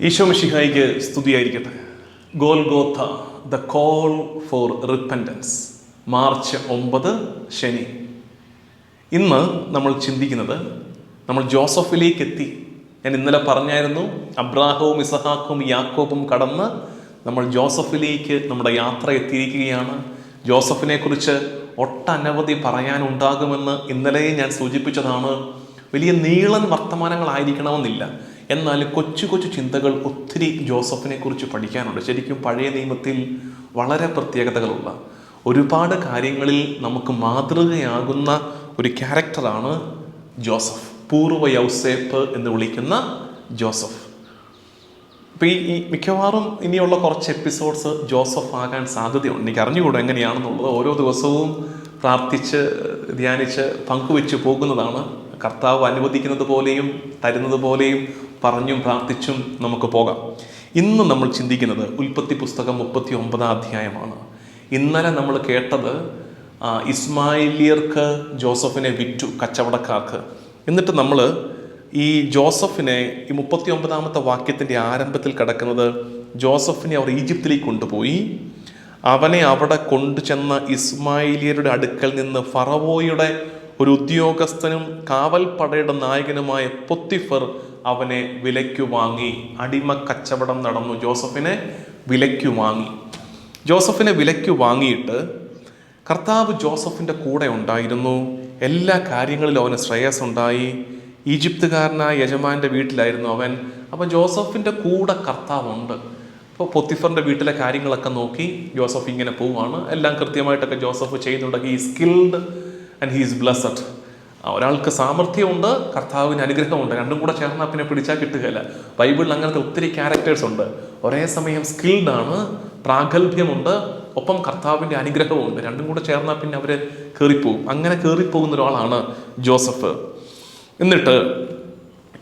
ഈശോ മിഷിഹായിക്ക് സ്തുതിയായിരിക്കട്ടെ. Golgotha the call for repentance March ഒമ്പത് ശനി. ഇന്ന് നമ്മൾ ചിന്തിക്കുന്നത് നമ്മൾ ജോസഫിലേക്ക് എത്തി ഞാൻ ഇന്നലെ പറഞ്ഞായിരുന്നു അബ്രാഹവും ഇസഹാക്കും യാക്കോബും കടന്ന് നമ്മൾ ജോസഫിലേക്ക് നമ്മുടെ യാത്ര എത്തിയിരിക്കുകയാണ്. ജോസഫിനെ കുറിച്ച് ഒട്ടനവധി പറയാനുണ്ടാകുമെന്ന് ഇന്നലെ ഞാൻ സൂചിപ്പിച്ചതാണ്. വലിയ നീളൻ വർത്തമാനങ്ങളായിരിക്കണമെന്നില്ല. എന്നാൽ കൊച്ചു കൊച്ചു ചിന്തകൾ ഒത്തിരി ജോസഫിനെ കുറിച്ച് പഠിക്കാനുണ്ട്. ശരിക്കും പഴയ നിയമത്തിൽ വളരെ പ്രത്യേകതകളുള്ള ഒരുപാട് കാര്യങ്ങളിൽ നമുക്ക് മാതൃകയാകുന്ന ഒരു ക്യാരക്ടറാണ് ജോസഫ്. പൂർവ യൗസേപ്പ് എന്ന് വിളിക്കുന്ന ജോസഫ്. അപ്പം ഈ മിക്കവാറും ഇനിയുള്ള കുറച്ച് എപ്പിസോഡ്സ് ജോസഫ് ആകാൻ സാധ്യതയുണ്ട്. എനിക്ക് അറിഞ്ഞുകൂടും എങ്ങനെയാണെന്നുള്ളത്. ഓരോ ദിവസവും പ്രാർത്ഥിച്ച് ധ്യാനിച്ച് പങ്കുവെച്ച് പോകുന്നതാണ്. കർത്താവ് അനുവദിക്കുന്നത് പോലെയും തരുന്നത് പോലെയും പറഞ്ഞും പ്രാർത്ഥിച്ചും നമുക്ക് പോകാം. ഇന്ന് നമ്മൾ ചിന്തിക്കുന്നത് ഉൽപ്പത്തി പുസ്തകം മുപ്പത്തി ഒമ്പതാം അധ്യായമാണ്. ഇന്നലെ നമ്മൾ കേട്ടത് ഇസ്മായിലിയർക്ക് ജോസഫിനെ വിറ്റു കച്ചവടക്കാർക്ക്. എന്നിട്ട് നമ്മൾ ഈ ജോസഫിനെ ഈ മുപ്പത്തി ഒമ്പതാമത്തെ വാക്യത്തിന്റെ ആരംഭത്തിൽ കിടക്കുന്നത് ജോസഫിനെ അവർ ഈജിപ്തിലേക്ക് കൊണ്ടുപോയി. അവനെ അവിടെ കൊണ്ടുചെന്ന ഇസ്മായിലിയരുടെ അടുക്കൽ നിന്ന് ഫറവോയുടെ ഒരു ഉദ്യോഗസ്ഥനും കാവൽപ്പടയുടെ നായകനുമായ പൊത്തിഫർ അവനെ വിലയ്ക്കു വാങ്ങി അടിമ കച്ചവടം നടന്നു. ജോസഫിനെ വിലയ്ക്കു വാങ്ങി. ജോസഫിനെ വിലയ്ക്കു വാങ്ങിയിട്ട് കർത്താവ് ജോസഫിന്റെ കൂടെ ഉണ്ടായിരുന്നു. എല്ലാ കാര്യങ്ങളിലും അവന് ശ്രേയസ് ഉണ്ടായി ഈജിപ്തുകാരനായ യജമാന്റെ വീട്ടിലായിരുന്നു അവൻ. അപ്പം ജോസഫിന്റെ കൂടെ കർത്താവുണ്ട്. അപ്പോൾ പൊത്തിഫറിന്റെ വീട്ടിലെ കാര്യങ്ങളൊക്കെ നോക്കി ജോസഫ് ഇങ്ങനെ പോവുകയാണ് എല്ലാം കൃത്യമായിട്ടൊക്കെ ജോസഫ് ചെയ്യുന്നുണ്ടെങ്കിൽ ഈ സ്കിൽഡ് ആൻഡ് ഹീസ് ബ്ലസ്സഡ് ഒരാൾക്ക് സാമർഥ്യമുണ്ട് കർത്താവിന് അനുഗ്രഹമുണ്ട്. രണ്ടും കൂടെ ചേർന്നാൽ പിന്നെ പിടിച്ചാൽ കിട്ടുകയില്ല. ബൈബിളിൽ അങ്ങനത്തെ ഒത്തിരി ക്യാരക്ടേഴ്സ് ഉണ്ട്. ഒരേ സമയം സ്കിൽഡ് ആണ് പ്രാഗൽഭ്യമുണ്ട് ഒപ്പം കർത്താവിന്റെ അനുഗ്രഹമുണ്ട് രണ്ടും കൂടെ ചേർന്നാൽ പിന്നെ അവർ കയറിപ്പോവും അങ്ങനെ കയറിപ്പോകുന്ന ഒരാളാണ് ജോസഫ്. എന്നിട്ട്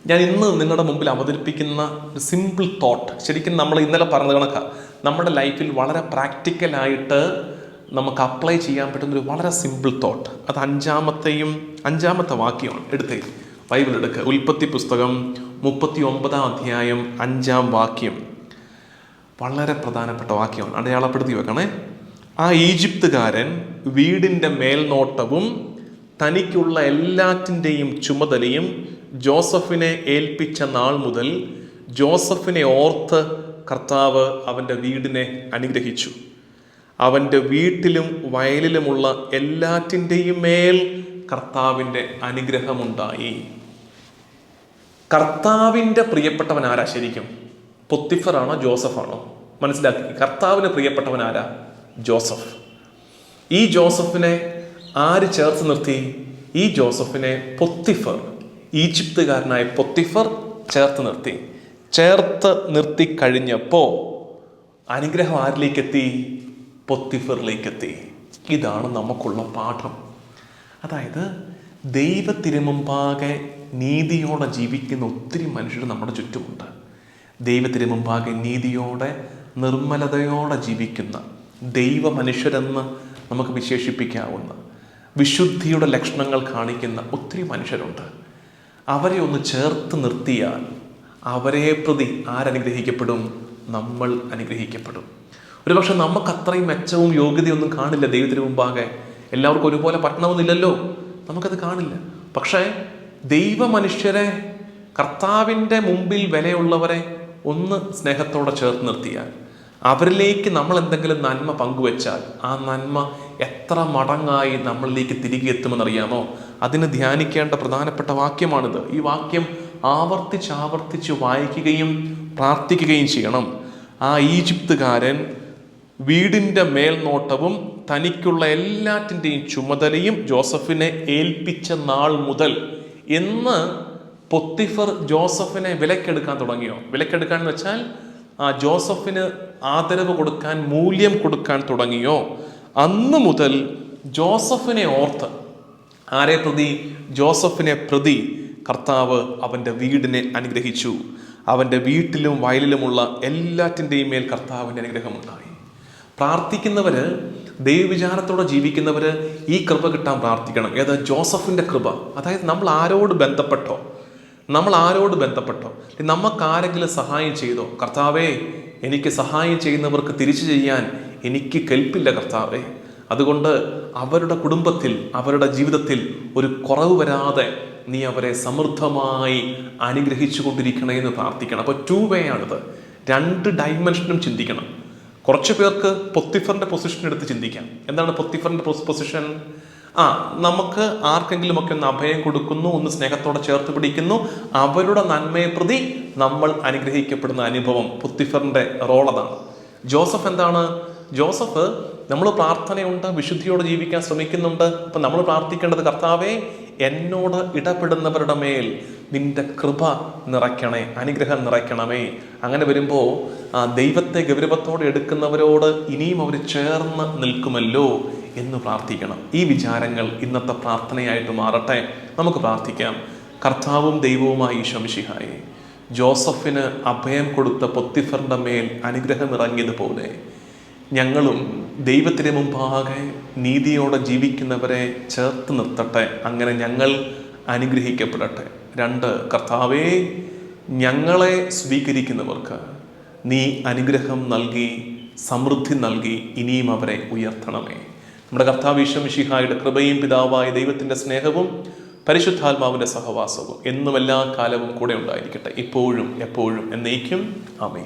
ഞാൻ ഇന്ന് നിങ്ങളുടെ മുമ്പിൽ അവതരിപ്പിക്കുന്ന ഒരു സിമ്പിൾ തോട്ട് ശരിക്കും നമ്മൾ ഇന്നലെ പറഞ്ഞ കണക്കാണ് നമ്മുടെ ലൈഫിൽ വളരെ പ്രാക്ടിക്കലായിട്ട് നമുക്ക് അപ്ലൈ ചെയ്യാൻ പറ്റുന്ന ഒരു വളരെ സിമ്പിൾ തോട്ട് അത് അഞ്ചാമത്തെയും അഞ്ചാമത്തെ വാക്യമാണ് എടുത്തേ. ബൈബിൾ എടുക്കുക ഉൽപ്പത്തി പുസ്തകം മുപ്പത്തി ഒമ്പതാം അധ്യായം അഞ്ചാം വാക്യം. വളരെ പ്രധാനപ്പെട്ട വാക്യമാണ്. അടയാളപ്പെടുത്തി വെക്കണേ. ആ ഈജിപ്തുകാരൻ വീടിന്റെ മേൽനോട്ടവും തനിക്കുള്ള എല്ലാറ്റിന്റെയും ചുമതലയും ജോസഫിനെ ഏൽപ്പിച്ച നാൾ മുതൽ ജോസഫിനെ ഓർത്ത് കർത്താവ് അവന്റെ വീടിനെ അനുഗ്രഹിച്ചു. അവന്റെ വീട്ടിലും വയലിലുമുള്ള എല്ലാറ്റിന്റെയും മേൽ കർത്താവിന്റെ അനുഗ്രഹമുണ്ടായി. കർത്താവിന്റെ പ്രിയപ്പെട്ടവൻ ആരാ ശരിക്കും? പൊത്തിഫറാണോ ജോസഫാണോ? മനസ്സിലാക്കി. കർത്താവിന് പ്രിയപ്പെട്ടവൻ ആരാ? ജോസഫ്. ഈ ജോസഫിനെ ആര് ചേർത്ത് നിർത്തി? ഈ ജോസഫിനെ പൊത്തിഫർ ഈജിപ്തുകാരനായ പൊത്തിഫർ ചേർത്ത് നിർത്തി. ചേർത്ത് നിർത്തി കഴിഞ്ഞപ്പോൾ അനുഗ്രഹം ആരിലേക്ക് എത്തി പൊത്തിഫറിലേക്ക് എത്തി ഇതാണ് നമുക്കുള്ള പാഠം. അതായത് ദൈവത്തിരുമുമ്പാകെ നീതിയോടെ ജീവിക്കുന്ന ഒത്തിരി മനുഷ്യർ നമ്മുടെ ചുറ്റുമുണ്ട്. ദൈവത്തിന് മുമ്പാകെ നീതിയോടെ നിർമ്മലതയോടെ ജീവിക്കുന്ന ദൈവ മനുഷ്യരെന്ന് നമുക്ക് വിശേഷിപ്പിക്കാവുന്ന വിശുദ്ധിയുടെ ലക്ഷണങ്ങൾ കാണിക്കുന്ന ഒത്തിരി മനുഷ്യരുണ്ട്. അവരെ ഒന്ന് ചേർത്ത് നിർത്തിയാൽ അവരെ പ്രതി ആരനുഗ്രഹിക്കപ്പെടും? നമ്മൾ അനുഗ്രഹിക്കപ്പെടും. ഒരുപക്ഷെ നമുക്ക് അത്രയും മെച്ചവും യോഗ്യതയൊന്നും കാണില്ല ദൈവത്തിന് മുമ്പാകെ. എല്ലാവർക്കും ഒരുപോലെ പറ്റണമെന്നില്ലല്ലോ. നമുക്കത് കാണില്ല. പക്ഷേ ദൈവ മനുഷ്യരെ കർത്താവിന്റെ മുമ്പിൽ വിലയുള്ളവരെ ഒന്ന് സ്നേഹത്തോടെ ചേർത്ത് നിർത്തിയാൽ അവരിലേക്ക് നമ്മൾ എന്തെങ്കിലും നന്മ പങ്കുവെച്ചാൽ ആ നന്മ എത്ര മടങ്ങായി നമ്മളിലേക്ക് തിരികെ എത്തുമെന്നറിയാമോ? അതിന് ധ്യാനിക്കേണ്ട പ്രധാനപ്പെട്ട വാക്യമാണിത്. ഈ വാക്യം ആവർത്തിച്ച് ആവർത്തിച്ച് വായിക്കുകയും പ്രാർത്ഥിക്കുകയും ചെയ്യണം. ആ ഈജിപ്തുകാരൻ വീടിന്റെ മേൽനോട്ടവും തനിക്കുള്ള എല്ലാറ്റിന്റെയും ചുമതലയും ജോസഫിനെ ഏൽപ്പിച്ച നാൾ മുതൽ എന്ന് പൊത്തിഫർ ജോസഫിനെ വിലക്കെടുക്കാൻ തുടങ്ങിയോ? വിലക്കെടുക്കാൻ എന്ന് വെച്ചാൽ ആ ജോസഫിന് ആദരവ് കൊടുക്കാൻ മൂല്യം കൊടുക്കാൻ തുടങ്ങിയോ? അന്ന് മുതൽ ജോസഫിനെ ഓർത്ത് ആരെ പ്രതി? ജോസഫിനെ പ്രതി കർത്താവ് അവന്റെ വീടിനെ അനുഗ്രഹിച്ചു. അവന്റെ വീട്ടിലും വയലിലുമുള്ള എല്ലാറ്റിന്റെയും മേൽ കർത്താവിന്റെ അനുഗ്രഹമുണ്ടായി. പ്രാർത്ഥിക്കുന്നവർ ദൈവവിചാരത്തോടെ ജീവിക്കുന്നവർ ഈ കൃപ കിട്ടാൻ പ്രാർത്ഥിക്കണം. ഏത്? ജോസഫിന്റെ കൃപ. അതായത് നമ്മൾ ആരോട് ബന്ധപ്പെട്ടോ? നമ്മൾ ആരോട് ബന്ധപ്പെട്ടോ? നമുക്ക് ആരെങ്കിലും സഹായം ചെയ്തോ? കർത്താവേ എനിക്ക് സഹായം ചെയ്യുന്നവർക്ക് തിരിച്ചു ചെയ്യാൻ എനിക്ക് കെൽപ്പില്ല കർത്താവേ. അതുകൊണ്ട് അവരുടെ കുടുംബത്തിൽ അവരുടെ ജീവിതത്തിൽ ഒരു കുറവ് വരാതെ നീ അവരെ സമൃദ്ധമായി അനുഗ്രഹിച്ചു കൊണ്ടിരിക്കണേ എന്ന് പ്രാർത്ഥിക്കണം. അപ്പോൾ ടു വേ ആണിത്. രണ്ട് ഡൈമെൻഷനും ചിന്തിക്കണം. കുറച്ച് പേർക്ക് പൊത്തിഫറിന്റെ പൊസിഷൻ എടുത്ത് ചിന്തിക്കാം. എന്താണ് പൊത്തിഫറിന്റെ പൊസിഷൻ ആ നമുക്ക് ആർക്കെങ്കിലും ഒക്കെ ഒന്ന് അഭയം കൊടുക്കുന്നു ഒന്ന് സ്നേഹത്തോടെ ചേർത്ത് പിടിക്കുന്നു. അവരുടെ നന്മയെ പ്രതി നമ്മൾ അനുഗ്രഹിക്കപ്പെടുന്ന അനുഭവം പൊത്തിഫറിന്റെ റോൾ അതാണ്. ജോസഫ് എന്താണ്? ജോസഫ് നമ്മൾ പ്രാർത്ഥനയുണ്ട് വിശുദ്ധിയോടെ ജീവിക്കാൻ ശ്രമിക്കുന്നുണ്ട്. അപ്പം നമ്മൾ പ്രാർത്ഥിക്കേണ്ടത് കർത്താവെ എന്നോട് ഇടപെടുന്നവരുടെ മേൽ നിന്റെ കൃപ നിറയ്ക്കണേ അനുഗ്രഹം നിറയ്ക്കണമേ. അങ്ങനെ വരുമ്പോൾ ആ ദൈവത്തെ ഗൗരവത്തോടെ എടുക്കുന്നവരോട് ഇനിയും അവർ ചേർന്ന് നിൽക്കുമല്ലോ എന്ന് പ്രാർത്ഥിക്കണം. ഈ വിചാരങ്ങൾ ഇന്നത്തെ പ്രാർത്ഥനയായിട്ട് മാറട്ടെ. നമുക്ക് പ്രാർത്ഥിക്കാം. കർത്താവും ദൈവവുമായി ഈശോമിഷിഹായി ജോസഫിന് അഭയം കൊടുത്ത പൊത്തിഫറിന്റെ മേൽ അനുഗ്രഹം ഇറങ്ങിയതുപോലെ ഞങ്ങളും ദൈവത്തിന് മുമ്പാകെ നീതിയോടെ ജീവിക്കുന്നവരെ ചേർത്ത് നിർത്തട്ടെ. അങ്ങനെ ഞങ്ങൾ അനുഗ്രഹിക്കപ്പെടട്ടെ. രണ്ട് കർത്താവേ ഞങ്ങളെ സ്വീകരിക്കുന്നവർക്ക് നീ അനുഗ്രഹം നൽകി സമൃദ്ധി നൽകി ഇനിയും അവരെ ഉയർത്തണമേ. നമ്മുടെ കർത്താവ് ഈശ്വമിഷിഹായുടെ കൃപയും പിതാവായ ദൈവത്തിന്റെ സ്നേഹവും പരിശുദ്ധാത്മാവിന്റെ സഹവാസവും എന്നും എല്ലാ കാലവും കൂടെ ഉണ്ടായിരിക്കട്ടെ. ഇപ്പോഴും എപ്പോഴും എന്നേക്കും. അമേ